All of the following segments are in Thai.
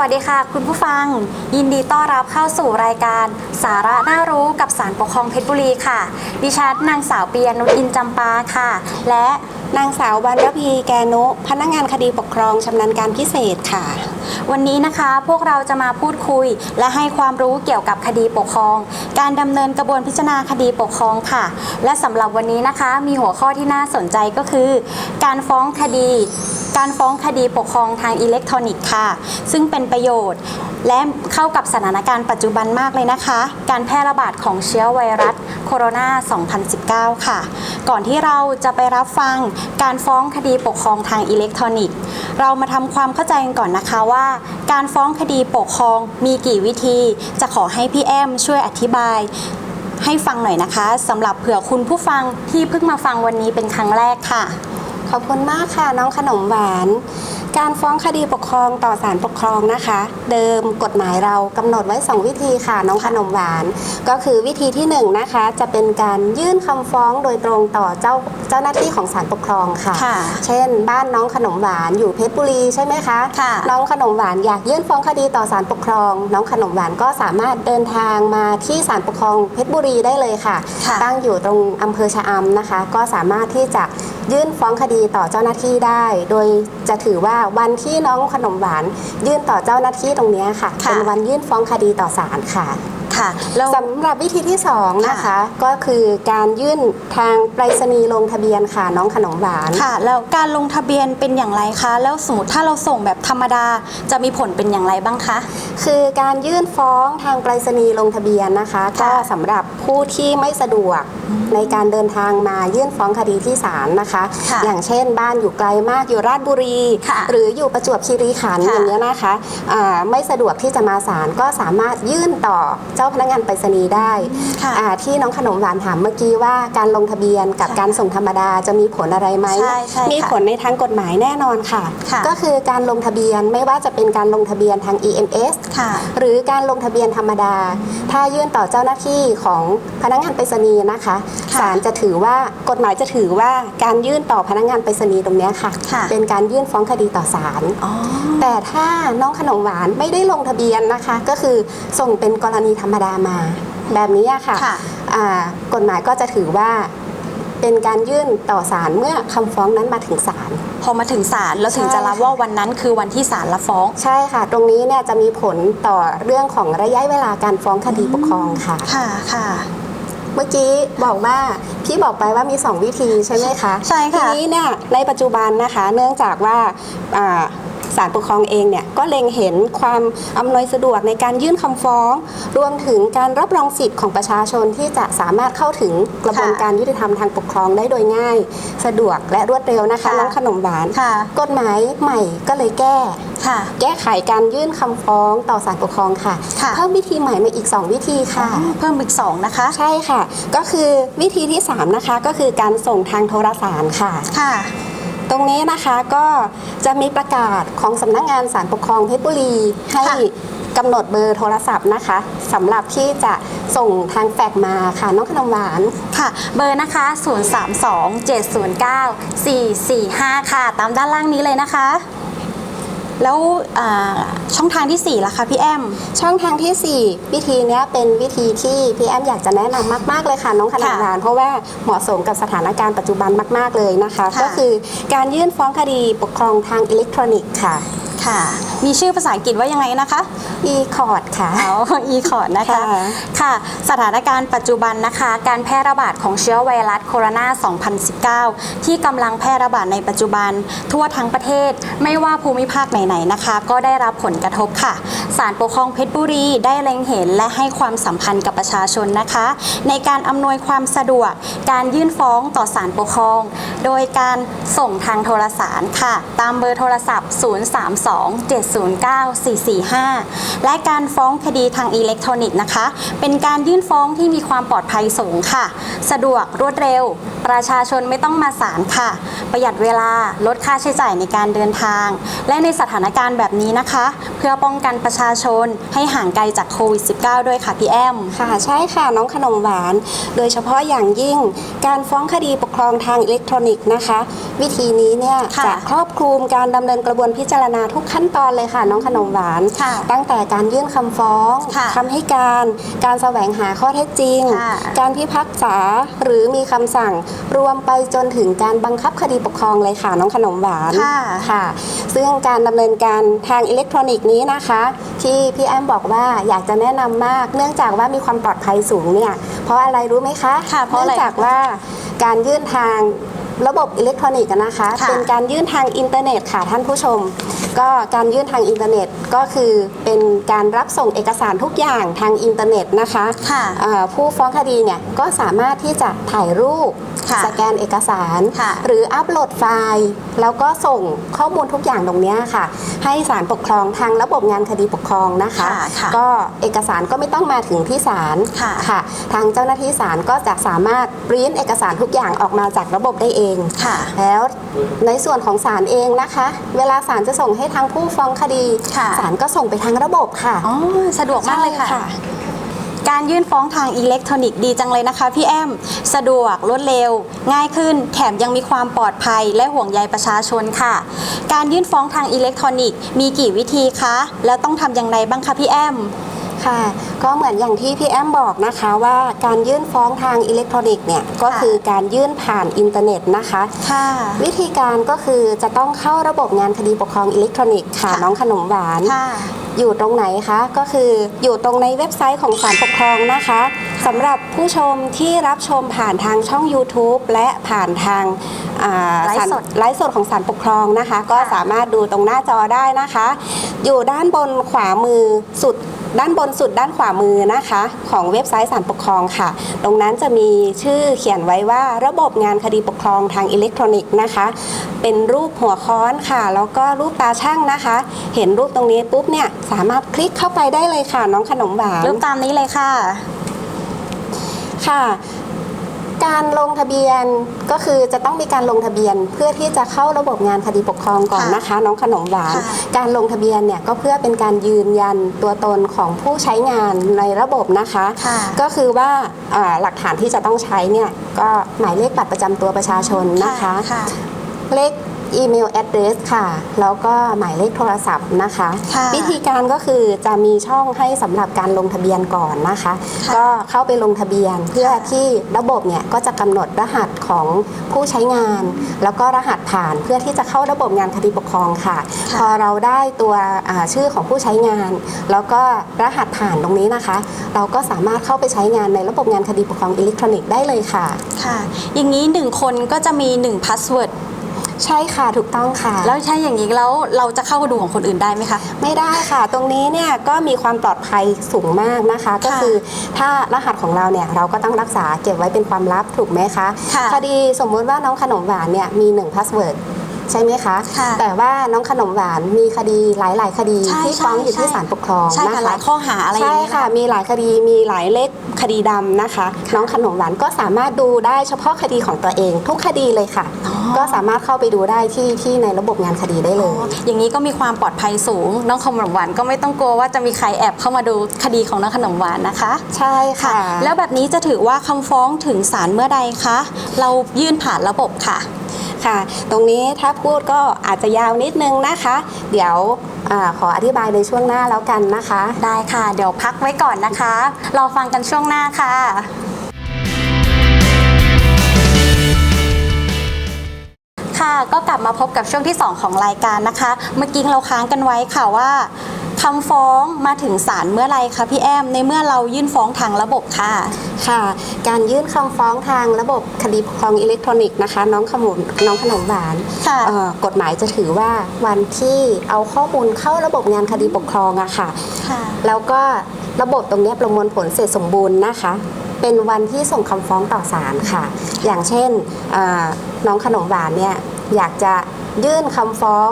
วัสดีค่ะ คุณผู้ฟัง ยินดีต้อนรับเข้าสู่รายการ สาระน่ารู้กับสารปกครองเพชรบุรีค่ะ ดิฉันนางสาวเปียนุชอินจำปาค่ะ และนางสาววันรพีแกนุ พนักงานคดีปกครองชำนาญการพิเศษค่ะ วันนี้นะคะพวกเราจะมาพูดคุย และให้ความรู้เกี่ยวกับคดีปกครอง การดำเนินกระบวนพิจารณาคดีปกครองค่ะ และสำหรับวันนี้นะคะ มีหัวข้อที่น่าสนใจก็คือ การฟ้องคดี การฟ้องคดีปกครองทางอิเล็กทรอนิกส์ค่ะ ซึ่งเป็นประโยชน์ และเข้ากับสถานการณ์ปัจจุบันมากเลยนะคะ การแพร่ระบาดของเชื้อไวรัสโคโรนา 2019 ค่ะ ก่อนที่เราจะไปรับฟังการฟ้องคดีปกครองทางอิเล็กทรอนิกส์ เรามาทำความเข้าใจกันก่อนนะคะว่า การฟ้องคดีปกครองมีกี่วิธี จะขอให้พี่แอมช่วยอธิบายให้ฟังหน่อยนะคะสำหรับเผื่อคุณผู้ฟังที่เพิ่งมาฟังวันนี้เป็นครั้งแรกค่ะ ขอบคุณมากค่ะน้องขนมหวาน การฟ้องคดีปกครองต่อศาลปกครองนะคะ เดิมกฎหมายเรากำหนดไว้ 2 วิธีค่ะน้องขนมหวาน ก็คือวิธีที่1นงนะคะจะเป็นการยื่นคำฟ้องโดยตรงต่อเจ้าเจ้าหน้าที่ของศาลปกครองค่ะค่ะเช่น บ้านน้องขนมหวานอยู่เพชรบุรีใช่ไหมคะค่ะน้องขนมหวานอยากยื่นฟ้องคดีต่อศาลปกครอง น้องขนมหวานก็สามารถเดินทางมาที่ศาลปกครองเพชรบุรีได้เลยค่ะค่ะตั้งอยู่ตรงอำเภอชะอำนะคะ ก็สามารถที่จะยื่นฟ้องคดีต่อเจ้าหน้าที่ได้ โดยจะถือว่าวันที่น้องขนมหวานยื่นต่อเจ้าหน้าที่ตรงเนี้ยค่ะ ค่ะ เป็นวันยื่นฟ้องคดีต่อศาลค่ะ ค่ะแล้วสำหรับวิธีที่สองนะคะ ก็คือการยื่นทางไปรษณีย์ลงทะเบียนค่ะน้องขนมหวานค่ะ แล้วการลงทะเบียนเป็นอย่างไรคะ แล้วสมมติถ้าเราส่งแบบธรรมดาจะมีผลเป็นอย่างไรบ้างคะ คือการยื่นฟ้องทางไปรษณีย์ลงทะเบียนนะคะค่ะก็สำหรับผู้ที่ไม่สะดวกในการเดินทางมายื่นฟ้องคดีที่ศาลนะคะค่ะอย่างเช่น บ้านอยู่ไกลมากอยู่ราชบุรีค่ะหรืออยู่ประจวบคีรีขันธ์ค่ะอย่างนี้ยนะคะอ่าไม่สะดวกที่จะมาศาลก็สามารถยื่นต่อเจ้าพนักงานไปรษณีย์ได้ค่ะอ่าที่น้องขนมหวานถามเมื่อกี้ว่าการลงทะเบียนกับค่ะการส่งธรรมดาจะมีผลอะไรไหมใช่ใช่ค่ะมีผลในทางกฎหมายแน่นอนค่ะ ค่ะก็คือการลงทะเบียนไม่ว่าจะเป็นการลงทะเบียนทาง EMS ค่ะ หรือการลงทะเบียนธรรมดา ถ้ายื่นต่อเจ้าหน้าที่ของพนักงานไปรษณีย์นะคะค่ะศาลจะถือว่ากฎหมายจะถือว่าการยื่นต่อพนักงานไปรษณีย์ตรงเนี้ยค่ะ ค่ะ เป็นการยื่นฟ้องคดีต่อศาล อ๋อ แต่ถ้าน้องขนมหวานไม่ได้ลงทะเบียนนะคะ ก็คือส่งเป็นกรณีธรรมดามา แบบนี้อะค่ะค่ะอ่ากฎหมายก็จะถือว่าเป็นการยื่นต่อศาลเมื่อคำฟ้องนั้นมาถึงศาลพอมาถึงศาลแล้วถึงใช่จะรับว่าวันนั้นคือวันที่ศาลรับฟ้อง ใช่ค่ะ ตรงนี้เนี่ยจะมีผลต่อเรื่องของระยะเวลาการฟ้องคดีปกครองค่ะค่ะค่ะเมื่อกี้บอกว่าพี่บอกไปว่ามี 2 วิธีใช่ไหมคะ ใช่ค่ะ ทีนี้เนี่ยในปัจจุบันนะคะ เนื่องจากว่าอ่า ศาลปกครองเองเนี่ยก็เล็งเห็นความอำนวยสะดวกในการยื่นคำฟ้อง รวมถึงการรับรองสิทธิ์ของประชาชนที่จะสามารถเข้าถึงกระบวนค่ะการยุติธรรมทางปกครองได้โดยง่าย สะดวกและรวดเร็วนะคะค่ะน้องขนมหวานค่ะกฎหมายใหม่ก็เลยแก้ค่ะแก้ไขการยื่นคำฟ้องต่อศาลปกครองค่ะค่ะเพิ่มวิธีใหม่มาอีก 2 วิธีค่ะอ๋อเพิ่มอีกสองนะคะ ใช่ค่ะ ก็คือวิธีที่ 3 นะคะ ก็คือการส่งทางโทรสารค่ะค่ะ ตรงนี้นะคะก็จะมีประกาศของสำนักงานศาลปกครองเพชรบุรีให้ค่ะกำหนดเบอร์โทรศัพท์นะคะสำหรับที่จะส่งทางแฟกซ์มาค่ะน้องขนมหวานค่ะ เบอร์นะคะ 032-709-445 ค่ะ ตามด้านล่างนี้เลยนะคะ แล้วอ่าช่องทางที่ 4ล่ะคะพี่แอม ช่องทางทีสี่ 4 วิธีเนี้ยเป็นวิธีที่พี่แอมอยากจะแนะนำมาก ๆ เลยค่ะ น้องขนมหวานเพราะว่าเหมาะสมกับสถานการณ์ปัจจุบันมาก ๆ เลยนะคะ ค่ะ ก็คือการยื่นฟ้องคดีปกครองทางอิเล็กทรอนิกส์ค่ะ ค่ะ มีชื่อภาษาอังกฤษว่ายังไงนะคะ e-court ค่ะเอาอีคอร์ดนะคะค่ะค่ะ สถานการณ์ปัจจุบันนะคะ การแพร่ระบาดของเชื้อไวรัสโคโรนา 2019 ที่กำลังแพร่ระบาดในปัจจุบัน ทั่วทั้งประเทศไม่ว่าภูมิภาคไหนๆนะคะ ก็ได้รับผลกระทบค่ะศาลปกครองเพชรบุรีได้เล็งเห็นและให้ความสำคัญกับประชาชนนะคะ ในการอำนวยความสะดวก การยื่นฟ้องต่อศาลปกครอง โดยการส่งทางโทรสารค่ะ ตามเบอร์โทรศัพท์02-709-445 และการฟ้องคดีทางอิเล็กทรอนิกส์นะคะ เป็นการยื่นฟ้องที่มีความปลอดภัยสูงค่ะ สะดวกรวดเร็ว ประชาชนไม่ต้องมาศาลค่ะ ประหยัดเวลาลดค่าใช้จ่ายในการเดินทาง และในสถานการณ์แบบนี้นะคะเพื่อป้องกันประชาชนให้ห่างไกลจากโควิด -19 ด้วยค่ะพี่แอม ค่ะใช่ค่ะน้องขนมหวาน โดยเฉพาะอย่างยิ่งการฟ้องคดีปกครองทางอิเล็กทรอนิกส์นะคะ วิธีนี้เนี่ยค่ะจะครอบคลุมการดำเนินกระบวนพิจารณาทุกขั้นตอนเลยค่ะ น้องขนมหวานค่ะตั้งแต่การยื่นคำฟ้องค่ะคำให้การการแสวงหาข้อเท็จจริงค่ะการพิพากษาหรือมีคำสั่งรวมไปจนถึงการบังคับคดีปกครองเลยค่ะน้องขนมหวานค่ะค่ะซึ่งการดำเนินการทางอิเล็กทรอนิกส์นี้นะคะ ที่พี่แอมบอกว่าอยากจะแนะนำมาก เนื่องจากว่ามีความปลอดภัยสูงเนี่ยเพราะอะไรรู้ไหมคะค่ะเพราะอะไรนื่องจากว่าการยื่นทาง ระบบอิเล็กทรอนิกส์อะนะคะค่ะเป็นการยื่นทางอินเทอร์เน็ตค่ะท่านผู้ชม ก็การยื่นทางอินเทอร์เน็ตก็คือเป็นการรับส่งเอกสารทุกอย่างทางอินเทอร์เน็ตนะคะค่ะเอ่อผู้ฟ้องคดีเนี่ยก็สามารถที่จะถ่ายรูปค่ะสแกนเอกสารค่ะหรืออัปโหลดไฟล์ แล้วก็ส่งข้อมูลทุกอย่างตรงเนี้ยค่ะ ให้ศาลปกครองทางระบบงานคดีปกครองนะคะค่ะค่ะก็เอกสารก็ไม่ต้องมาถึงที่ศาลค่ะค่ะ ทางเจ้าหน้าที่ศาลก็จะสามารถปริ้นเอกสารทุกอย่างออกมาจากระบบได้เองค่ะ แล้วในส่วนของศาลเองนะคะ เวลาศาลจะส่งให้ทางผู้ฟ้องคดีค่ะศาลก็ส่งไปทางระบบค่ะอ๋อสะดวกมากเลยค่ะใช่การยื่นฟ้องทางอิเล็กทรอนิกส์ดีจังเลยนะคะพี่แอม สะดวกรวดเร็ว ง่ายขึ้นแถมยังมีความปลอดภัยและห่วงใยประชาชนค่ะ การยื่นฟ้องทางอิเล็กทรอนิกส์มีกี่วิธีคะ แล้วต้องทำอย่างไรบ้างคะพี่แอม ค่ะ ก็เหมือนอย่างที่พี่แอมบอกนะคะว่าการยื่นฟ้องทางอิเล็กทรอนิกส์เนี่ยก็คือการยื่นผ่านอินเทอร์เน็ตนะคะ ค่ะ วิธีการก็คือจะต้องเข้าระบบงานคดีปกครองอิเล็กทรอนิกส์ค่ะค่ะน้องขนมหวานค่ะอยู่ตรงไหนคะก็คืออยู่ตรงในเว็บไซต์ของศาลปกครองนะคะสำหรับผู้ชมที่รับชมผ่านทางช่อง YouTube และผ่านทาง อ่าไลฟ์ศาลสดไลฟ์สดของศาลปกครองนะคะ ก็สามารถดูตรงหน้าจอได้นะคะ อยู่ด้านบนขวามือสุด ด้านบนสุดด้านขวามือนะคะ ของเว็บไซต์ศาลปกครองค่ะ ตรงนั้นจะมีชื่อเขียนไว้ว่าระบบงานคดีปกครองทางอิเล็กทรอนิกส์นะคะ เป็นรูปหัวค้อนค่ะ แล้วก็รูปตาช่างนะคะ เห็นรูปตรงนี้ปุ๊บเนี่ยสามารถคลิกเข้าไปได้เลยค่ะ น้องขนมหวาน รูปตามนี้เลยค่ะ ค่ะ การลงทะเบียนก็คือจะต้องมีการลงทะเบียนเพื่อที่จะเข้าระบบงานคดีปกครองก่อนค่ะนะคะ น้องขนมหวาน ค่ะการลงทะเบียนเนี่ยก็เพื่อเป็นการยืนยันตัวตนของผู้ใช้งานในระบบนะคะ ค่ะ ก็คือว่าอ่าหลักฐานที่จะต้องใช้เนี่ยก็หมายเลขบัตรประจำตัวประชาชนนะคะค่ะเลข อีเมลแอดเดรสค่ะ แล้วก็หมายเลขโทรศัพท์นะคะ ค่ะวิธีการก็คือจะมีช่องให้สำหรับการลงทะเบียนก่อนนะคะ ค่ะก็เข้าไปลงทะเบียนเพื่อที่ระบบเนี่ยก็จะกำหนดรหัสของผู้ใช้งาน แล้วก็รหัสผ่านเพื่อที่จะเข้าระบบงานคดีปกครองค่ะ ค่ะ พอเราได้ตัวอ่าชื่อของผู้ใช้งาน แล้วก็รหัสผ่านตรงนี้นะคะ เราก็สามารถเข้าไปใช้งานในระบบงานคดีปกครองอิเล็กทรอนิกส์ได้เลยค่ะ ค่ะ อย่างนี้หนึ่งคนก็จะมีหนึ่งพาสเวิร์ด ใช่ค่ะถูกต้องค่ะ แล้วใช่อย่างนี้แล้วเราจะเข้าดูของคนอื่นได้ไหมคะ ไม่ได้ค่ะ ตรงนี้เนี่ยก็มีความปลอดภัยสูงมากนะคะ ก็คือถ้ารหัสของเราเนี่ยเราก็ต้องรักษาเก็บไว้เป็นความลับถูกไหมคะค่ะคดีสมมุติว่าน้องขนมหวานเนี่ยมี1พาสเวิร์ด ใช่ไหมคะค่ะแต่ว่าน้องขนมหวานมีคดีหลาย ๆ คดีใช่ที่ฟ้องอยู่ที่ใช่ศาลปกครองใช่นะค่ะคะหลายข้อหาอะไรอย่างใช่นี้ค่ะ มีหลายคดีมีหลายเลขคดีดำนะคะ น้องขนมหวานก็สามารถดูได้เฉพาะคดีของตัวเอง ทุกคดีเลยค่ะอ๋อก็สามารถเข้าไปดูได้ที่ที่ในระบบงานคดีได้เลอ๋อยอย่างนี้ก็มีความปลอดภัยสูง น้องขนมหวานก็ไม่ต้องกลัวว่าจะมีใครแอบเข้ามาดูคดีของน้องขนมหวานนะคะ ใช่ค่ะ แล้วแบบนี้จะถือว่าคำฟ้องถึงศาลเมื่อใดคะ เรายื่นผ่านระบบค่ะ ค่ะ ตรงนี้ถ้าพูดก็อาจจะยาวนิดนึงนะคะ เดี๋ยวอขออธิบายในช่วงหน้าแล้วกันนะคะ ได้ค่ะ เดี๋ยวพักไว้ก่อนนะคะ รอฟังกันช่วงหน้าค่ะค่ะก็กลับมาพบกับช่วงที่ 2 ของรายการนะคะ เมื่อกี้เราค้างกันไว้ค่ะว่าำฟ้องมาถึงศาลเมื่อไรคะพี่แอม ในเมื่อเรายื่นฟ้องทางระบบค่ะ ค่ะ การยื่นคำฟ้องทางระบบคดีปกครองอิเล็กทรอนิกส์นะคะ น้องขมุนน้องขนมหวานค่ะเอ่อกฎหมายจะถือว่าวันที่เอาข้อมูลเข้าระบบงานคดีปกครองอะค่ะค่ะ แล้วก็ระบบตรงเนี้ยประมวลผลเสร็จสมบูรณ์นะคะ เป็นวันที่ส่งคำฟ้องต่อศาลค่ะ อย่างเช่นอ่าน้องขนมหวานเนี่ยอยากจะยื่นคำฟ้อง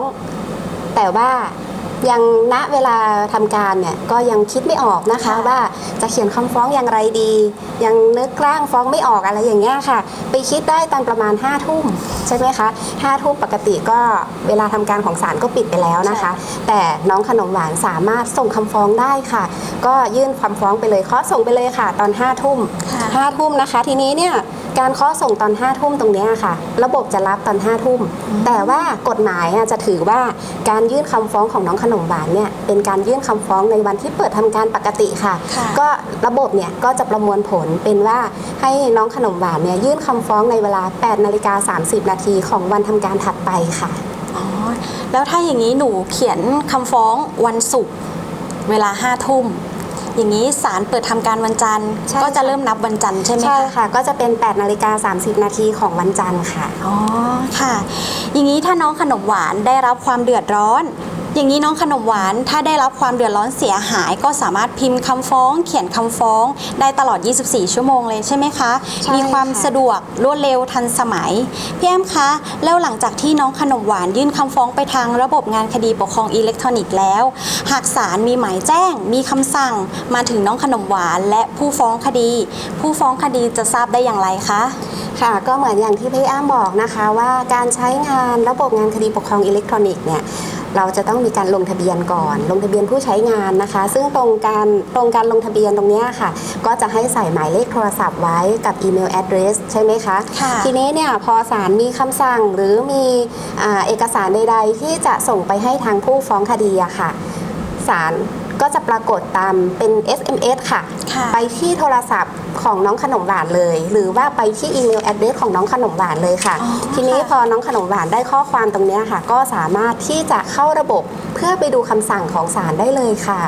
แต่ว่า ยังณเวลาทำการเนี่ยก็ยังคิดไม่ออกนะคะค่ะว่าจะเขียนคำฟ้องอย่างไรดี ยังนึกร่างฟ้องไม่ออกอะไรอย่างเงี้ยค่ะ ไปคิดได้ตอนประมาณ5้าทุ่มใช่ไหมคะห้าทุ่มปกติก็เวลาทำการของศาลก็ปิดไปแล้วนะคะ แต่น้องขนมหวานสามารถส่งคำฟ้องได้ค่ะ ก็ยื่นคำฟ้องไปเลยเคาะส่งไปเลยค่ะ ตอน5้าทุ่มค่ะห้าทุ่มนะคะ ทีนี้เนี่ย การเคาะส่งตอน5้าทุ่มตรงเนี้ยค่ะ ระบบจะรับตอน5้าทุ่ม แต่ว่ากฎหมายอะจะถือว่าการยื่นคำฟ้องของน้องขนมหวานเนี่ยเป็นการยื่นคำฟ้องในวันที่เปิดทำการปกติค่ะค่ะ ก็ระบบเนี่ยก็จะประมวลผลเป็นว่าให้น้องขนมหวานเนี่ยยื่นคำฟ้องในเวลา8นาฬิกา30 นาทีของวันทำการถัดไปค่ะอ๋อแล้วถ้าอย่างนี้หนูเขียนคำฟ้องวันศุกร์เวลาห้าทุ่ม อย่างนี้ศาลเปิดทำการวันจันทร์ใช่ก็จะค่ะเริ่มนับวันจันทร์ใช่ไหมใช่คะค่ะ ก็จะเป็น8นาฬิกา30 นาทีของวันจันทร์ค่ะ อ๋อ ค่ะ อย่างนี้ถ้าน้องขนมหวานได้รับความเดือดร้อน อย่างนี้น้องขนมหวานถ้าได้รับความเดือดร้อนเสียหาย ก็สามารถพิมพ์คำฟ้อง เขียนคำฟ้อง ได้ตลอด 24 ชั่วโมงเลยใช่ไหมคะใช่มีความค่ะสะดวกรวดเร็วทันสมัยพี่แอมคะ แล้วหลังจากที่น้องขนมหวานยื่นคำฟ้องไปทางระบบงานคดีปกครองอิเล็กทรอนิกส์แล้ว หากศาลมีหมายแจ้ง มีคำสั่งมาถึงน้องขนมหวาน และผู้ฟ้องคดี ผู้ฟ้องคดีจะทราบได้อย่างไรคะค่ะก็เหมือนอย่างที่พี่อ้ามบอกนะคะว่าการใช้งานระบบงานคดีปกครองอิเล็กทรอนิกส์เนี่ย เราจะต้องมีการลงทะเบียนก่อน ลงทะเบียนผู้ใช้งานนะคะ ซึ่งตรงการตรงการลงทะเบียนตรงเนี้ยค่ะ ก็จะให้ใส่หมายเลขโทรศัพท์ไว้กับอีเมลแอดเดรสใช่ไหมคะค่ะทีนี้เนี่ยพอศาลมีคำสั่งหรือมีอ่าเอกสารใด ๆ ที่จะส่งไปให้ทางผู้ฟ้องคดีอะค่ะศาล ก็จะปรากฏตามเป็น SMS ค่ะค่ะ ไปที่โทรศัพท์ของน้องขนมหวานเลย หรือว่าไปที่อีเมลแอดเดรสของน้องขนมหวานเลยค่ะอ๋อทีนี้ค่ะพอน้องขนมหวานได้ข้อความตรงเนี้ยค่ะ ก็สามารถที่จะเข้าระบบเพื่อไปดูคำสั่งของศาลได้เลยค่ะ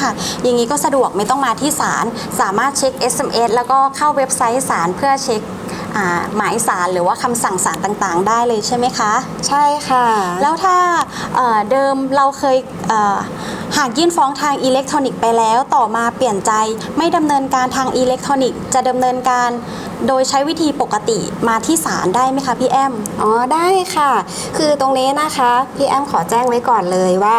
ค่ะอย่างนี้ก็สะดวกไม่ต้องมาที่ศาลสามารถเช็ค SMS แล้วก็เข้าเว็บไซต์ศาลเพื่อเช็คอ่า หมายศาลหรือว่าคำสั่งศาลต่างๆ ได้เลยใช่ไหมคะ ใช่ค่ะ แล้วถ้าเอ่อเดิมเราเคยเอ่อหากยื่นฟ้องทางอิเล็กทรอนิกส์ไปแล้ว ต่อมาเปลี่ยนใจไม่ดำเนินการทางอิเล็กทรอนิกส์จะดำเนินการ โดยใช้วิธีปกติมาที่ศาลได้ไหมคะพี่แอม อ๋อได้ค่ะ คือตรงนี้นะคะพี่แอมขอแจ้งไว้ก่อนเลยว่า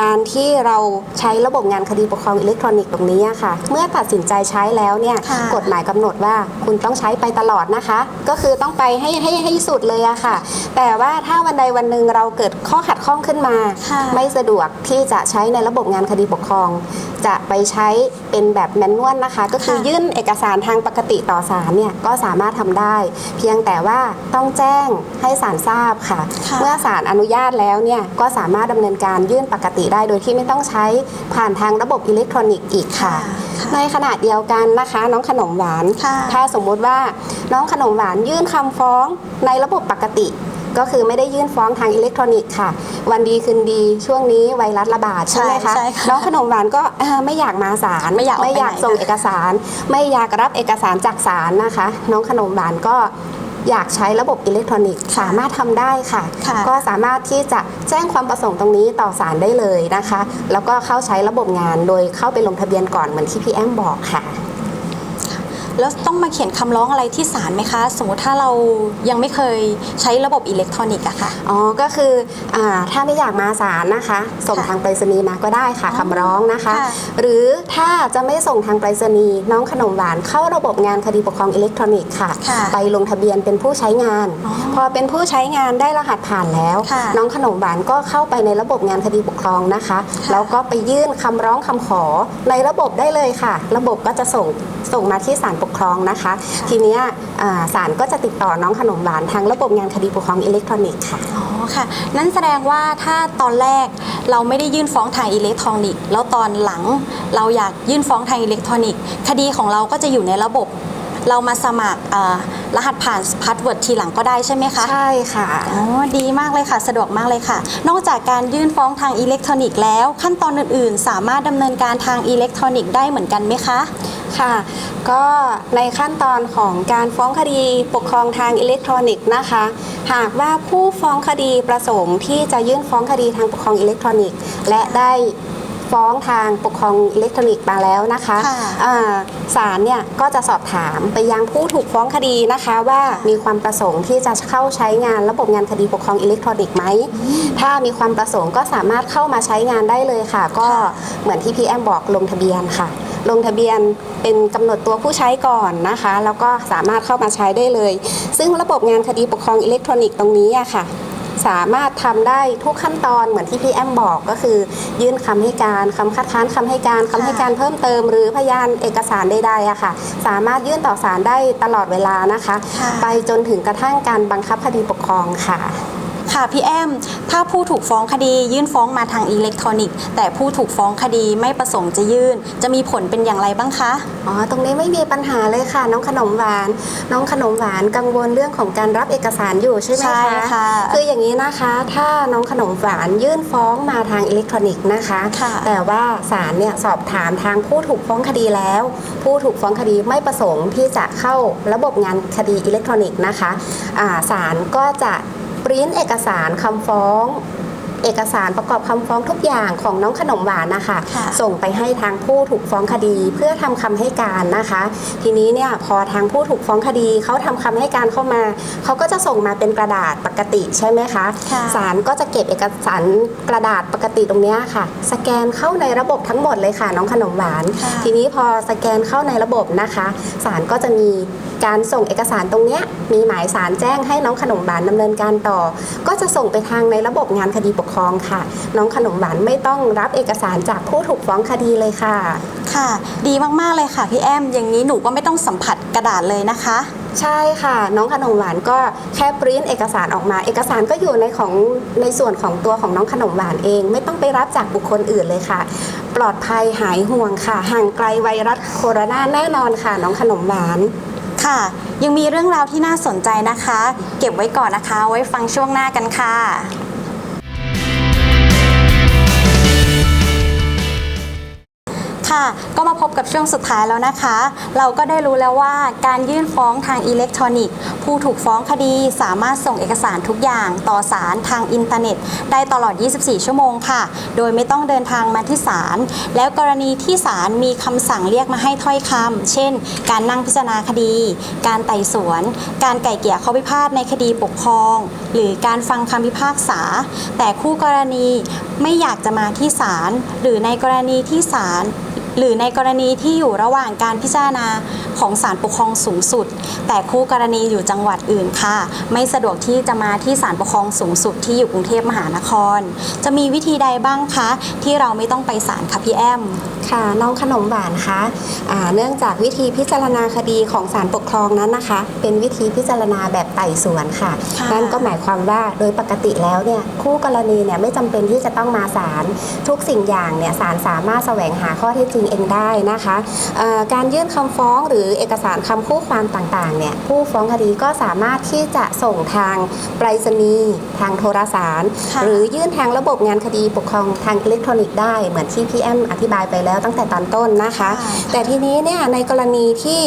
การที่เราใช้ระบบงานคดีปกครองอิเล็กทรอนิกส์ตรงนี้อะค่ะ เมื่อตัดสินใจใช้แล้วเนี่ยค่ะกฎหมายกำหนดว่าคุณต้องใช้ไปตลอดนะคะ ก็คือต้องไปให้ให้ให้สุดเลยอะค่ะ แต่ว่าถ้าวันใดวันหนึ่งเราเกิดข้อขัดข้องขึ้นมา ค่ะ ไม่สะดวกที่จะใช้ในระบบงานคดีปกครอง จะไปใช้เป็นแบบแมนนวลนะคะ ก็คือค่ะยื่นเอกสารทางปกติต่อศาลเนี่ยก็สามารถทำได้ เพียงแต่ว่าต้องแจ้งให้ศาลทราบค่ะค่ะเมื่อศาลอนุญาตแล้วเนี่ยก็สามารถดำเนินการยื่นปกติได้ โดยที่ไม่ต้องใช้ผ่านทางระบบอิเล็กทรอนิกส์อีกค่ะค่ะในขณะเดียวกันนะคะ น้องขนมหวานค่ะถ้าสมมุติว่าน้องขนมหวานยื่นคำฟ้องในระบบปกติ ก็คือไม่ได้ยื่นฟ้องทางอิเล็กทรอนิกส์ค่ะ วันดีคืนดีช่วงนี้ไวรัสระบาดใช่ไหมคะใช่ค่ะน้องขนมหวานก็เอ่อไม่อยากมาศาลไม่อยากออกไปไม่อยากไหนส่งค่ะเอกสาร ไม่อยากรับเอกสารจากศาลนะคะ น้องขนมหวานก็อยากใช้ระบบอิเล็กทรอนิกส์สามารถทำได้ค่ะค่ะ ก็สามารถที่จะแจ้งความประสงค์ตรงนี้ต่อศาลได้เลยนะคะ แล้วก็เข้าใช้ระบบงานโดยเข้าไปลงทะเบียนก่อนเหมือนที่พี่แอมบอกค่ะ แล้วต้องมาเขียนคำร้องอะไรที่ศาลไหมคะ สมมติถ้าเรายังไม่เคยใช้ระบบอิเล็กทรอนิกส์อะค่ะ อ๋อ ก็คืออาถ้าไม่อยากมาศาลนะคะ ส่งค่ะทางไปรษณีย์มาก็ได้ค่ะอ๋อคำร้องนะคะ ค่ะ หรือถ้าจะไม่ส่งทางไปรษณีย์น้องขนมหวานเข้าระบบงานคดีปกครองอิเล็กทรอนิกส์ค่ะ ค่ะ ไปลงทะเบียนเป็นผู้ใช้งาน อ๋อ พอเป็นผู้ใช้งานได้รหัสผ่านแล้ว ค่ะน้องขนมหวานก็เข้าไปในระบบงานคดีปกครองนะคะ ค่ะแล้วก็ไปยื่นคำร้องคำขอในระบบได้เลยค่ะ ระบบก็จะส่งส่งมาที่ศาลปกครองนะคะ ทีเนี้ยอ่าศาลก็จะติดต่อน้องขนมหวานทางระบบงานคดีปกครองอิเล็กทรอนิกส์ค่ะ อ๋อค่ะ นั่นแสดงว่าถ้าตอนแรกเราไม่ได้ยื่นฟ้องทางอิเล็กทรอนิกส์แล้วตอนหลังเราอยากยื่นฟ้องทางอิเล็กทรอนิกส์คดีของเราก็จะอยู่ในระบบ เรามาสมัครเอ่อรหัสผ่านพาสเวิร์ดทีหลังก็ได้ใช่ไหมคะ ใช่ค่ะ อ๋อ ดีมากเลยค่ะ สะดวกมากเลยค่ะ นอกจากการยื่นฟ้องทางอิเล็กทรอนิกส์แล้ว ขั้นตอนอื่นๆ สามารถดำเนินการทางอิเล็กทรอนิกส์ได้เหมือนกันไหมคะ ค่ะ ก็ในขั้นตอนของการฟ้องคดีปกครองทางอิเล็กทรอนิกส์นะคะ หากว่าผู้ฟ้องคดีประสงค์ที่จะยื่นฟ้องคดีทางปกครองอิเล็กทรอนิกส์ และได้ฟ้องทางปกครองอิเล็กทรอนิกส์มาแล้วนะคะค่ะอ่าศาลเนี่ยก็จะสอบถามไปยังผู้ถูกฟ้องคดีนะคะว่ามีความประสงค์ที่จะเข้าใช้งานระบบงานคดีปกครองอิเล็กทรอนิกส์ไหม ถ้ามีความประสงค์ก็สามารถเข้ามาใช้งานได้เลยค่ะ ก็เหมือนที่พี่แอมบอกลงทะเบียนค่ะ ลงทะเบียนเป็นกำหนดตัวผู้ใช้ก่อนนะคะ แล้วก็สามารถเข้ามาใช้ได้เลย ซึ่งระบบงานคดีปกครองอิเล็กทรอนิกส์ตรงนี้อะค่ะสามารถทำได้ทุกขั้นตอนเหมือนที่พี่แอมบอกก็คือ ยื่นคำให้การคำคัดค้านคำให้การคำให้การเพิ่มเติม หรือพยานเอกสารใดๆอะค่ะ สามารถยื่นต่อศาลได้ตลอดเวลานะคะค่ะไปจนถึงกระทั่งการบังคับคดีปกครองค่ะ ค่ะพี่แอม ถ้าผู้ถูกฟ้องคดียื่นฟ้องมาทางอิเล็กทรอนิกส์ แต่ผู้ถูกฟ้องคดีไม่ประสงค์จะยื่น จะมีผลเป็นอย่างไรบ้างคะ อ๋อ ตรงนี้ไม่มีปัญหาเลยค่ะ น้องขนมหวาน น้องขนมหวานกังวลเรื่องของการรับเอกสารอยู่ใช่ไหมคะ ใช่ค่ะ คืออย่างนี้นะคะ ถ้าน้องขนมหวานยื่นฟ้องมาทางอิเล็กทรอนิกส์นะคะ ค่ะ แต่ว่าศาลเนี่ยสอบถามทางผู้ถูกฟ้องคดีแล้ว ผู้ถูกฟ้องคดีไม่ประสงค์ที่จะเข้าระบบงานคดีอิเล็กทรอนิกส์นะคะอ่าศาลก็จะ ปริ้นเอกสารคำฟ้อง เอกสารประกอบคำฟ้องทุกอย่างของน้องขนมหวานนะคะ ค่ะส่งไปให้ทางผู้ถูกฟ้องคดีเพื่อทำคำให้การนะคะ ทีนี้เนี่ยพอทางผู้ถูกฟ้องคดีเขาทำคำให้การเข้ามาเขาก็จะส่งมาเป็นกระดาษปกติใช่ไหมคะค่ะ ศาลก็จะเก็บเอกสารกระดาษปกติตรงเนี้ยค่ะ สแกนเข้าในระบบทั้งหมดเลยค่ะ น้องขนมหวาน ค่ะ ทีนี้พอสแกนเข้าในระบบนะคะศาลก็จะมีการส่งเอกสารตรงเนี้ยมีหมายสารแจ้งให้น้องขนมหวานดำเนินการต่อ ก็จะส่งไปทางในระบบงานคดีปกครองค่ะ น้องขนมหวานไม่ต้องรับเอกสารจากผู้ถูกฟ้องคดีเลยค่ะ ค่ะ ดีมากๆเลยค่ะพี่แอมอย่างนี้หนูก็ไม่ต้องสัมผัสกระดาษเลยนะคะ ใช่ค่ะ น้องขนมหวานก็แค่ปริ้นเอกสารออกมา เอกสารก็อยู่ในของในส่วนของตัวของน้องขนมหวานเอง ไม่ต้องไปรับจากบุคคลอื่นเลยค่ะ ปลอดภัยหายห่วงค่ะ ห่างไกลไวรัสโคโรนาแน่นอนค่ะ น้องขนมหวานค่ะ ยังมีเรื่องราวที่น่าสนใจนะคะ เก็บไว้ก่อนนะคะ ไว้ฟังช่วงหน้ากันค่ะ ค่ะ ก็มาพบกับช่วงสุดท้ายแล้วนะคะ เราก็ได้รู้แล้วว่าการยื่นฟ้องทางอิเล็กทรอนิกส์ ผู้ถูกฟ้องคดีสามารถส่งเอกสารทุกอย่างต่อศาลทางอินเทอร์เน็ต ได้ตลอด 24 ชั่วโมงค่ะ โดยไม่ต้องเดินทางมาที่ศาล แล้วกรณีที่ศาลมีคำสั่งเรียกมาให้ถ้อยคำ เช่น การนั่งพิจารณาคดี การไต่สวน การไก่เกี่ยข้อพิพาทในคดีปกครอง หรือการฟังคำพิพากษา แต่คู่กรณีไม่อยากจะมาที่ศาลหรือในกรณีที่ศาล หรือในกรณีที่อยู่ระหว่างการพิจารณา ของศาลปกครองสูงสุด แต่คู่กรณีอยู่จังหวัดอื่นค่ะ ไม่สะดวกที่จะมาที่ศาลปกครองสูงสุดที่อยู่กรุงเทพมหานคร จะมีวิธีใดบ้างคะ ที่เราไม่ต้องไปศาลคะพี่แอมค่ะน้องขนมหวานคะอ่าเนื่องจากวิธีพิจารณาคดีของศาลปกครองนั้นนะคะ เป็นวิธีพิจารณาแบบไต่สวนค่ะค่ะนั่นก็หมายความว่าโดยปกติแล้วเนี่ยคู่กรณีเนี่ยไม่จำเป็นที่จะต้องมาศาลทุกสิ่งอย่างเนี่ยศาลสามารถแสวงหาข้อเท็จจริงเองได้นะคะเอ่อการยื่นคำฟ้องหรือเอกสารคำคู่ความต่างๆเนี่ยผู้ฟ้องคดีก็สามารถที่จะส่งทางไปรษณีย์ทางโทรสารค่ะหรือยื่นทางระบบงานคดีปกครองทางอิเล็กทรอนิกส์ได้เหมือนที่พี่แอมอธิบายไปแล้วตั้งแต่ตอนต้นนะคะค่ะแต่ทีนี้เนี่ยในกรณีที่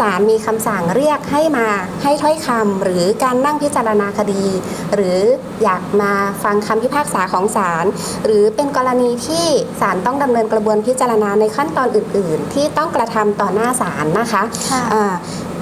ศาลมีคำสั่งเรียกให้มาให้ถ้อยคำหรือการนั่งพิจารณาคดี หรืออยากมาฟังคำพิพากษาของศาลหรือเป็นกรณีที่ศาลต้องดำเนินกระบวนพิจารณาในขั้นตอนอื่น ๆ ที่ต้องกระทำต่อหน้าศาลนะคะค่ะ อ่า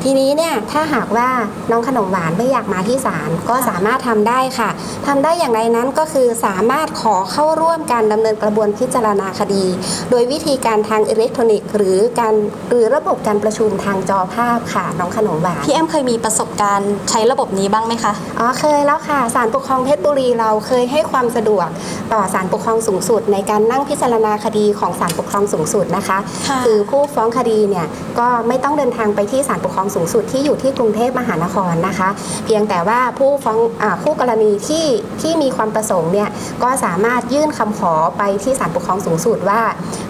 ทีนี้เนี่ยถ้าหากว่าน้องขนมหวานไม่อยากมาที่ศาลก็ค่ะสามารถทำได้ค่ะทำได้อย่างไรนั้นก็คือสามารถขอเข้าร่วมการดำเนินกระบวนพิจารณาคดี โดยวิธีการทางอิเล็กทรอนิกส์ หรือการหรือระบบการประชุมทางจอภาพค่ะ น้องขนมหวานพี่แอมเคยมีประสบการณ์ใช้ระบบนี้บ้างไหมคะอ๋อเคยแล้วค่ะศาลปกครองเพชรบุรีเราเคยให้ความสะดวกต่อศาลปกครองสูงสุด ในการนั่งพิจารณาคดีของศาลปกครองสูงสุดนะคะค่ะอผู้ฟ้องคดีเนี่ยก็ไม่ต้องเดินทางไปที่ศาลปกครองสูงสุดที่อยู่ที่กรุงเทพมหานครนะคะ เพียงแต่ว่าผู้ฟ้องอผู้กรณีที่ที่มีความประสงค์เนี่ยก็สามารถยื่นคำขอไปที่ศาลปกครองสูงสุดว่า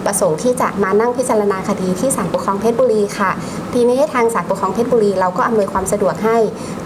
ประสงค์ที่จะมานั่งพิจารณาคดีที่ศาลปกครองเพชรบุรีค่ะ ทีนี้ทางศาลปกครองเพชรบุรีเราก็อำนวยความสะดวกให้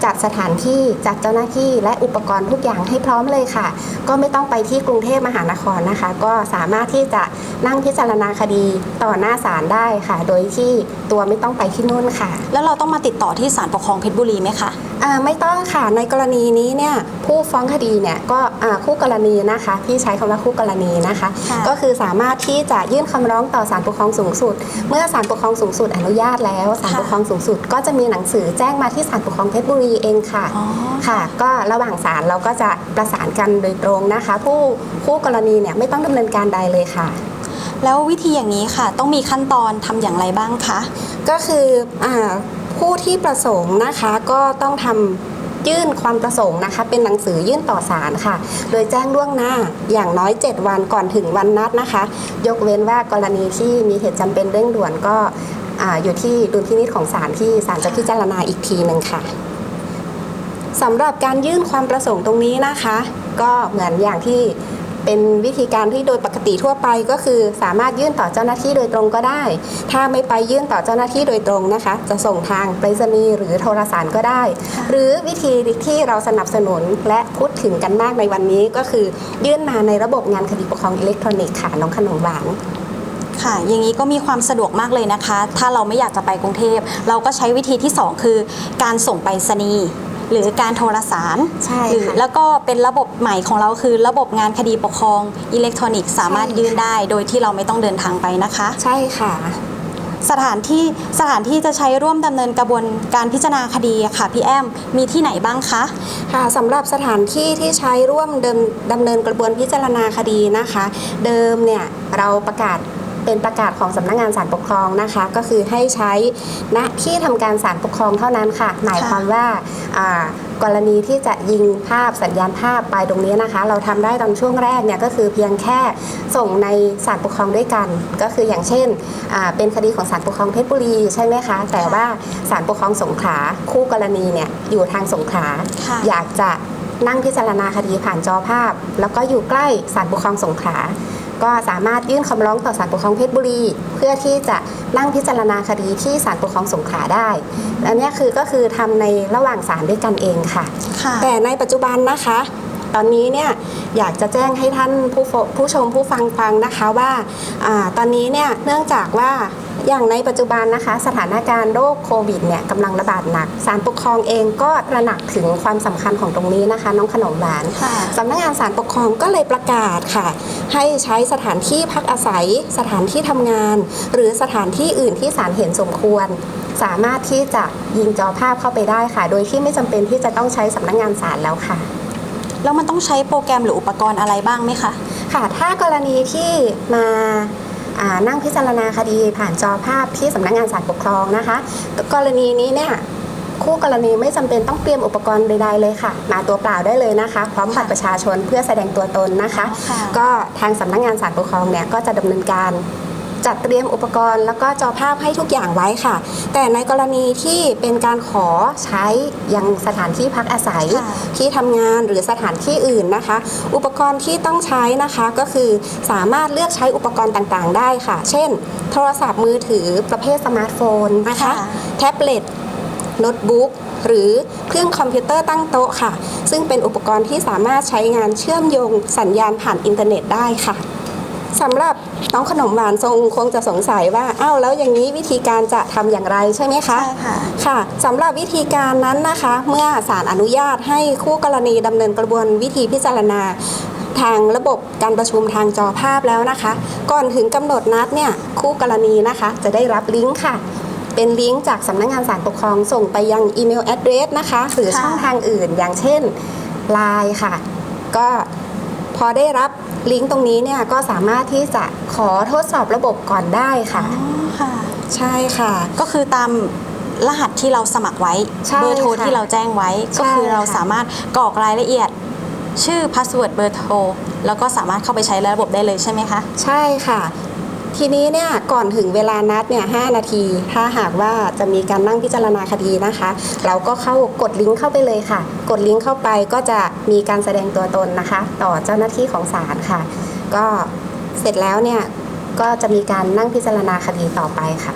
จัดสถานที่จัดเจ้าหน้าที่และอุปกรณ์ทุกอย่างให้พร้อมเลยค่ะ ก็ไม่ต้องไปที่กรุงเทพมหานครนะคะ ก็สามารถที่จะนั่งพิจารณาคดีต่อหน้าศาลได้ค่ะ โดยที่ตัวไม่ต้องไปที่นู่นค่ะ แล้วเราต้องมาติดต่อที่ศาลปกครองเพชรบุรีไหมคะ อ่าไม่ต้องค่ะในกรณีนี้เนี่ยผู้ฟ้องคดีเนี่ยก็อ่าคู่กรณีนะคะพี่ใช้คำว่าคู่กรณีนะคะ ค่ะ ก็คือสามารถที่จะยื่นคำร้องต่อศาลปกครองสูงสุด เมื่อศาลปกครองสูงสุดอนุญาตแล้วศาลปกครองสูงสุด ก็จะมีหนังสือแจ้งมาที่ศาลปกครองเพชรบุรีเองค่ะ อ๋อ ค่ะ ก็ระหว่างศาลเราก็จะประสานกันโดยตรงนะคะ ผู้ผู้กรณีเนี่ยไม่ต้องดำเนินการใดเลยค่ะ แล้ววิธีอย่างนี้ค่ะ ต้องมีขั้นตอนทำอย่างไรบ้างคะ ก็คืออา ผู้ที่ประสงค์นะคะก็ต้องทำยื่นความประสงค์นะคะ เป็นหนังสือยื่นต่อศาลค่ะ โดยแจ้งล่วงหน้าอย่างน้อย 7 วันก่อนถึงวันนัดนะคะ ยกเว้นว่ากรณีที่มีเหตุจำเป็นเร่งด่วนก็ออยู่ที่ดุลพินิจของศาลที่ศาลจะพิจารณาอีกทีหนึ่งค่ะสำหรับการยื่นความประสงค์ตรงนี้นะคะ ก็เหมือนอย่างที่ เป็นวิธีการที่โดยปกติทั่วไปก็คือ สามารถยื่นต่อเจ้าหน้าที่โดยตรงก็ได้ ถ้าไม่ไปยื่นต่อเจ้าหน้าที่โดยตรงนะคะ จะส่งทางไปรษณีย์หรือโทรสารก็ได้ หรือวิธีที่เราสนับสนุนและพูดถึงกันมากในวันนี้ก็คือ ยื่นมาในระบบงานคดีปกครองอิเล็กทรอนิกส์ค่ะน้องขนมหวานค่ะ อย่างนี้ก็มีความสะดวกมากเลยนะคะ ถ้าเราไม่อยากจะไปกรุงเทพ เราก็ใช้วิธีที่ 2 คือ การส่งไปรษณีย์ หรือการโทรสารใช่หรือค่ะแล้วก็เป็นระบบใหม่ของเราคือ ระบบงานคดีปกครองอิเล็กทรอนิกส์สามารถใช่ค่ะยื่นได้ โดยที่เราไม่ต้องเดินทางไปนะคะ ใช่ค่ะสถานที่สถานที่จะใช้ร่วมดำเนินกระบวนการพิจารณาคดีอะค่ะพี่แอมมีที่ไหนบ้างคะค่ะสำหรับสถานที่ที่ใช้ร่วมเดิมดำเนินกระบวนพิจารณาคดีนะคะ เดิมเนี่ยเราประกาศ เป็นประกาศของสำนักงานศาลปกครองนะคะ ก็คือให้ใช้ณที่ทำการศาลปกครองเท่านั้นค่ะ หมายความว่าอ่ากรณีที่จะยิงภาพสัญญาณภาพไปตรงนี้นะคะ เราทำได้ตอนช่วงแรกเนี่ยก็คือเพียงแค่ส่งในศาลปกครองด้วยกัน ก็คืออย่างเช่นอ่าเป็นคดีของศาลปกครองเพชรบุรีใช่ไหมคะ แต่ว่าศาลปกครองสงขลาคู่กรณีเนี่ยอยู่ทางสงขลาค่ะอยากจะนั่งพิจารณาคดีผ่านจอภาพ แล้วก็อยู่ใกล้ศาลปกครองสงขลา ก็สามารถยื่นคำร้องต่อศาลปกครองเพชรบุรี เพื่อที่จะนั่งพิจารณาคดีที่ศาลปกครองสงขลาได้ อันเนี้ยคือก็คือทำในระหว่างศาลด้วยกันเองค่ะค่ะ แต่ในปัจจุบันนะคะ ตอนนี้เนี่ยอยากจะแจ้งให้ท่านผู้ฟผู้ชมผู้ฟังฟังนะคะว่าอาตอนนี้เนี่ยเนื่องจากว่า อย่างในปัจจุบันนะคะ สถานการณ์โรคโควิดเนี่ยกำลังระบาดหนักศาลปกครองเองก็ตระหนักถึงความสำคัญของตรงนี้นะคะ น้องขนมหวานค่ะสำนักงานศาลปกครองก็เลยประกาศค่ะ ให้ใช้สถานที่พักอาศัย สถานที่ทำงาน หรือสถานที่อื่นที่ศาลเห็นสมควร สามารถที่จะยิงจอภาพเข้าไปได้ค่ะ โดยที่ไม่จำเป็นที่จะต้องใช้สำนักงานศาลแล้วค่ะแล้วมันต้องใช้โปรแกรมหรืออุปกรณ์อะไรบ้างไหมคะค่ะ ถ้ากรณีที่มาอ่า นั่งพิจารณาคดีผ่านจอภาพที่สำนักงานศาลปกครองนะคะ กรณีนี้เนี่ยคู่กรณีไม่จำเป็นต้องเตรียมอุปกรณ์ใดๆเลยค่ะ มาตัวเปล่าได้เลยนะคะ พร้อมบัตรประชาชนเพื่อแสดงตัวตนนะคะค่ะก็ทางสำนักงานศาลปกครองเนี่ยก็จะดำเนินการ จัดเตรียมอุปกรณ์แล้วก็จอภาพให้ทุกอย่างไว้ค่ะ แต่ในกรณีที่เป็นการขอใช้ยังสถานที่พักอาศัยค่ะที่ทำงานหรือสถานที่อื่นนะคะ อุปกรณ์ที่ต้องใช้นะคะก็คือสามารถเลือกใช้อุปกรณ์ต่างๆ ได้ค่ะ เช่น โทรศัพท์มือถือประเภทสมาร์ทโฟนนะคะค่ะแท็บเล็ตโน้ตบุ๊กหรือเครื่องคอมพิวเตอร์ตั้งโต๊ะค่ะ ซึ่งเป็นอุปกรณ์ที่สามารถใช้งานเชื่อมโยงสัญญาณผ่านอินเทอร์เน็ตได้ค่ะ สำหรับน้องขนมหวานทรงคงจะสงสัยว่าอ้าวแล้วอย่างนี้วิธีการจะทำอย่างไรใช่ไหมคะใช่ค่ะ ค่ะสำหรับวิธีการนั้นนะคะ เมื่อศาลอนุญาตให้คู่กรณีดำเนินกระบวนวิธีพิจารณา ทางระบบการประชุมทางจอภาพแล้วนะคะ ก่อนถึงกำหนดนัดเนี่ยคู่กรณีนะคะ จะได้รับลิงก์ค่ะ เป็นลิงก์จากสำนักงานศาลปกครองส่งไปยังอีเมลแอดเดรสนะคะหรือค่ะ ช่องทางอื่นอย่างเช่น Line ค่ะ ก็พอได้รับ ลิงก์ตรงนี้เนี่ยก็สามารถที่จะขอทดสอบระบบก่อนได้ค่ะ อ๋อค่ะ ใช่ค่ะ ก็คือตามรหัสที่เราสมัครไว้ ใช่เบอร์โทรค่ะที่เราแจ้งไว้ ใช่ก็คือเราค่ะ สามารถกรอกรายละเอียด ชื่อพาสเวิร์ดเบอร์โทรแล้วก็สามารถเข้าไปใช้ระบบได้เลยใช่ไหมคะ ใช่ค่ะ ทีนี้เนี่ยก่อนถึงเวลานัดเนี่ย5นาที ถ้าหากว่าจะมีการนั่งพิจารณาคดีนะคะ เราก็เข้ากดลิงก์เข้าไปเลยค่ะ กดลิงก์เข้าไปก็จะ มีการแสดงตัวตนนะคะ ต่อเจ้าหน้าที่ของศาลค่ะ ก็เสร็จแล้วเนี่ยก็จะมีการนั่งพิจารณาคดีต่อไปค่ะ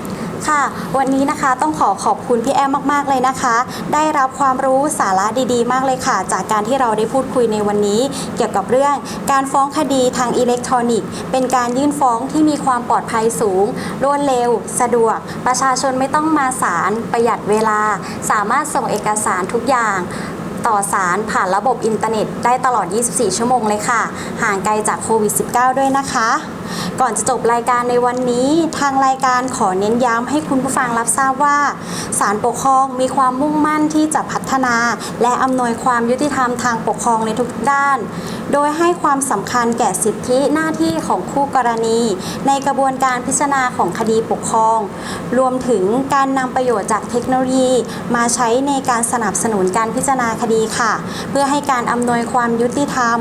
ค่ะ วันนี้นะคะต้องขอขอบคุณพี่แอมมาก ๆ เลยนะคะ ได้รับความรู้สาระดีๆ มากเลยค่ะ จากการที่เราได้พูดคุยในวันนี้ เกี่ยวกับเรื่องการฟ้องคดีทางอิเล็กทรอนิกส์ เป็นการยื่นฟ้องที่มีความปลอดภัยสูง รวดเร็ว สะดวก ประชาชนไม่ต้องมาศาลประหยัดเวลา สามารถส่งเอกสารทุกอย่าง ต่อสารผ่านระบบอินเทอร์เน็ตได้ตลอด 24 ชั่วโมงเลยค่ะ ห่างไกลจากโควิด -19 ด้วยนะคะก่อนจะจบรายการในวันนี้ทางรายการขอเน้นย้ำให้คุณผู้ฟังรับทราบว่าศาลปกครองมีความมุ่งมั่นที่จะพัฒนา และอำนวยความยุติธรรมทางปกครองในทุกด้าน โดยให้ความสำคัญแก่สิทธิหน้าที่ของคู่กรณี ในกระบวนการพิจารณาของคดีปกครอง รวมถึงการนำประโยชน์จากเทคโนโลยี มาใช้ในการสนับสนุนการพิจารณาคดีค่ะ เพื่อให้การอำนวยความยุติธรรม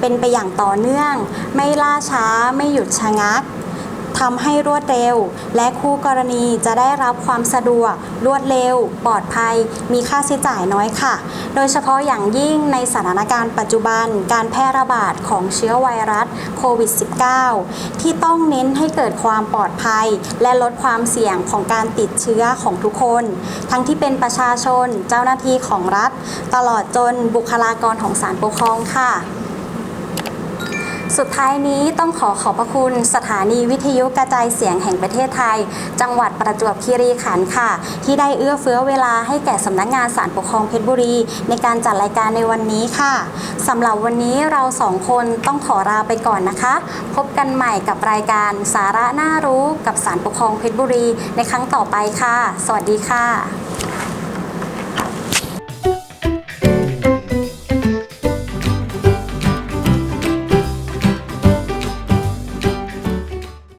เป็นไปอย่างต่อเนื่อง ไม่ล่าช้าไม่หยุดชะงักทำให้รวดเร็ว และคู่กรณีจะได้รับความสะดวก รวดเร็ว ปลอดภัย มีค่าใช้จ่ายน้อยค่ะ โดยเฉพาะอย่างยิ่งในสถานการณ์ปัจจุบันการแพร่ระบาดของเชื้อไวรัสโควิด -19 ที่ต้องเน้นให้เกิดความปลอดภัย และลดความเสี่ยงของการติดเชื้อของทุกคน ทั้งที่เป็นประชาชนเจ้าหน้าที่ของรัฐ ตลอดจนบุคลากรของศาลปกครองค่ะ สุดท้ายนี้ต้องขอขอบพระคุณสถานีวิทยุกระจายเสียงแห่งประเทศไทย จังหวัดประจวบคีรีขันธ์ค่ะ ที่ได้เอื้อเฟื้อเวลาให้แก่สำนักงานศาลปกครองเพชรบุรี ในการจัดรายการในวันนี้ค่ะสำหรับวันนี้เราสองคนต้องขอลาไปก่อนนะคะ พบกันใหม่กับรายการสาระน่ารู้กับศาลปกครองเพชรบุรีในครั้งต่อไปค่ะ สวัสดีค่ะ